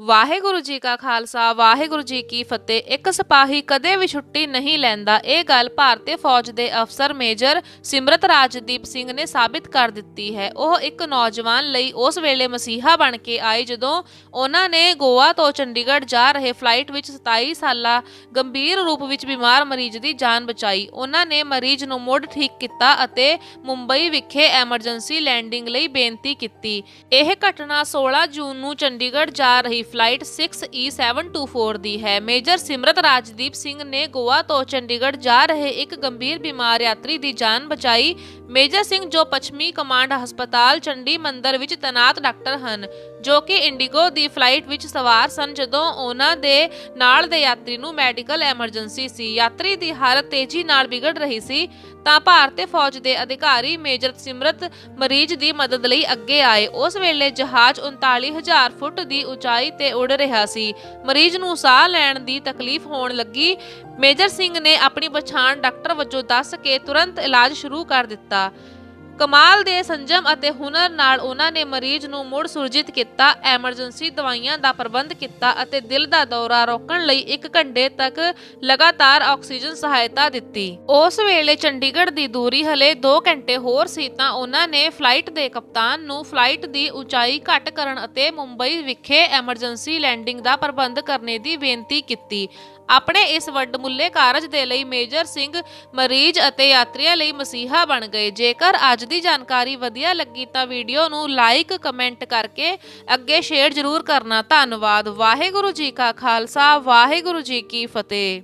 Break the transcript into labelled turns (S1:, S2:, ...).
S1: ਵਾਹਿਗੁਰੂ ਜੀ ਕਾ ਖਾਲਸਾ, ਵਾਹਿਗੁਰੂ ਜੀ ਕੀ ਫਤਿਹ। ਇੱਕ ਸਿਪਾਹੀ ਕਦੇ ਵੀ ਛੁੱਟੀ ਨਹੀਂ ਲੈਂਦਾ। ਇਹ ਗੱਲ ਭਾਰਤੀ ਫੌਜ ਦੇ ਅਫਸਰ ਮੇਜਰ ਸਿਮਰਤ ਰਾਜਦੀਪ ਸਿੰਘ ਨੇ ਸਾਬਿਤ ਕਰ ਦਿੱਤੀ ਹੈ। ਉਹ ਇੱਕ ਨੌਜਵਾਨ ਲਈ ਉਸ ਵੇਲੇ ਮਸੀਹਾ ਬਣ ਕੇ ਆਏ ਜਦੋਂ ਉਹਨਾਂ ਨੇ ਗੋਆ ਤੋਂ ਚੰਡੀਗੜ੍ਹ ਜਾ ਰਹੇ ਫਲਾਈਟ ਵਿੱਚ 27 ਸਾਲਾ ਗੰਭੀਰ ਰੂਪ ਵਿੱਚ ਬਿਮਾਰ ਮਰੀਜ਼ ਦੀ ਜਾਨ ਬਚਾਈ। ਉਹਨਾਂ ਨੇ ਮਰੀਜ਼ ਨੂੰ ਮੁੜ ਠੀਕ ਕੀਤਾ ਅਤੇ ਮੁੰਬਈ ਵਿਖੇ ਐਮਰਜੈਂਸੀ ਲੈਂਡਿੰਗ ਲਈ ਬੇਨਤੀ ਕੀਤੀ। ਇਹ ਘਟਨਾ 16 ਜੂਨ ਨੂੰ ਚੰਡੀਗੜ੍ਹ ਜਾ ਰਹੀ ਫਲਾਈਟ 6E724 ਦੀ ਹੈ। ਮੇਜਰ ਸਿਮਰਤ ਰਾਜਦੀਪ ਸਿੰਘ ਨੇ ਗੋਆ ਤੋਂ ਚੰਡੀਗੜ੍ਹ ਜਾ ਰਹੇ ਇੱਕ ਗੰਭੀਰ ਬਿਮਾਰ ਯਾਤਰੀ ਦੀ ਜਾਨ ਬਚਾਈ। ਮੇਜਰ ਸਿੰਘ ਜੋ ਪੱਛਮੀ ਕਮਾਂਡ ਹਸਪਤਾਲ ਚੰਡੀ ਮੰਦਰ ਵਿੱਚ ਤੈਨਾਤ ਡਾਕਟਰ ਹਨ, ਜੋ ਕਿ ਇੰਡੀਗੋ ਦੀ ਫਲਾਈਟ ਵਿੱਚ ਸਵਾਰ ਸਨ ਜਦੋਂ ਉਹਨਾਂ ਦੇ ਨਾਲ ਦੇ ਯਾਤਰੀ ਨੂੰ ਮੈਡੀਕਲ ਐਮਰਜੈਂਸੀ ਸੀ। ਯਾਤਰੀ ਦੀ ਹਾਲਤ ਤੇਜ਼ੀ ਨਾਲ ਵਿਗੜ ਰਹੀ ਸੀ। ਤਾਂ ਭਾਰਤੀ ਫੌਜ ਦੇ ਅਧਿਕਾਰੀ ਮੇਜਰ ਸਿਮਰਤ ਮਰੀਜ਼ ਦੀ ਮਦਦ ਲਈ ਅੱਗੇ ਆਏ। ਉਸ ਵੇਲੇ ਜਹਾਜ਼ 39000 ਫੁੱਟ ਦੀ ਉਚਾਈ ਤੇ ਉੱਡ ਰਿਹਾ ਸੀ। ਮਰੀਜ਼ ਨੂੰ ਸਾਹ ਲੈਣ ਦੀ ਤਕਲੀਫ ਹੋਣ ਲੱਗੀ। ਮੇਜਰ ਸਿੰਘ ਨੇ ਆਪਣੀ ਪਛਾਣ ਡਾਕਟਰ ਵਜੋਂ ਦੱਸ ਕੇ ਤੁਰੰਤ ਇਲਾਜ ਸ਼ੁਰੂ ਕਰ ਦਿੱਤਾ। ਕਮਾਲ ਦੇ ਸੰਜਮ ਅਤੇ ਹੁਨਰ ਨਾਲ ਉਹਨਾਂ ਨੇ ਮਰੀਜ਼ ਨੂੰ ਮੁੜ ਸੁਰਜੀਤ ਕੀਤਾ, ਐਮਰਜੈਂਸੀ ਦਵਾਈਆਂ ਦਾ ਪ੍ਰਬੰਧ ਕੀਤਾ ਅਤੇ ਦਿਲ ਦਾ ਦੌਰਾ ਰੋਕਣ ਲਈ 1 ਘੰਟੇ ਤੱਕ ਲਗਾਤਾਰ ਆਕਸੀਜਨ ਸਹਾਇਤਾ ਦਿੱਤੀ। ਉਸ ਵੇਲੇ ਚੰਡੀਗੜ੍ਹ ਦੀ ਦੂਰੀ ਹਲੇ 2 ਘੰਟੇ ਹੋਰ ਸੀ ਤਾਂ ਉਹਨਾਂ ਨੇ ਫਲਾਈਟ ਦੇ ਕਪਤਾਨ ਨੂੰ ਫਲਾਈਟ ਦੀ ਉਚਾਈ ਘੱਟ ਕਰਨ ਅਤੇ ਮੁੰਬਈ ਵਿਖੇ ਐਮਰਜੈਂਸੀ ਲੈਂਡਿੰਗ ਦਾ ਪ੍ਰਬੰਧ ਕਰਨੇ ਦੀ ਬੇਨਤੀ ਕੀਤੀ। ਆਪਣੇ ਇਸ ਵੱਡਮੁੱਲੇ ਕਾਰਜ ਦੇ ਲਈ ਮੇਜਰ ਸਿੰਘ ਮਰੀਜ਼ ਅਤੇ ਯਾਤਰੀਆਂ ਲਈ ਮਸੀਹਾ ਬਣ ਗਏ। ਜੇਕਰ ਅੱਜ ਦੀ ਜਾਣਕਾਰੀ ਵਧੀਆ ਲੱਗੀ ਤਾਂ ਵੀਡੀਓ ਨੂੰ ਲਾਈਕ, ਕਮੈਂਟ ਕਰਕੇ ਅੱਗੇ ਸ਼ੇਅਰ ਜ਼ਰੂਰ ਕਰਨਾ। ਧੰਨਵਾਦ। ਵਾਹਿਗੁਰੂ ਜੀ ਕਾ ਖਾਲਸਾ। ਵਾਹਿਗੁਰੂ ਜੀ ਕੀ ਫਤਿਹ।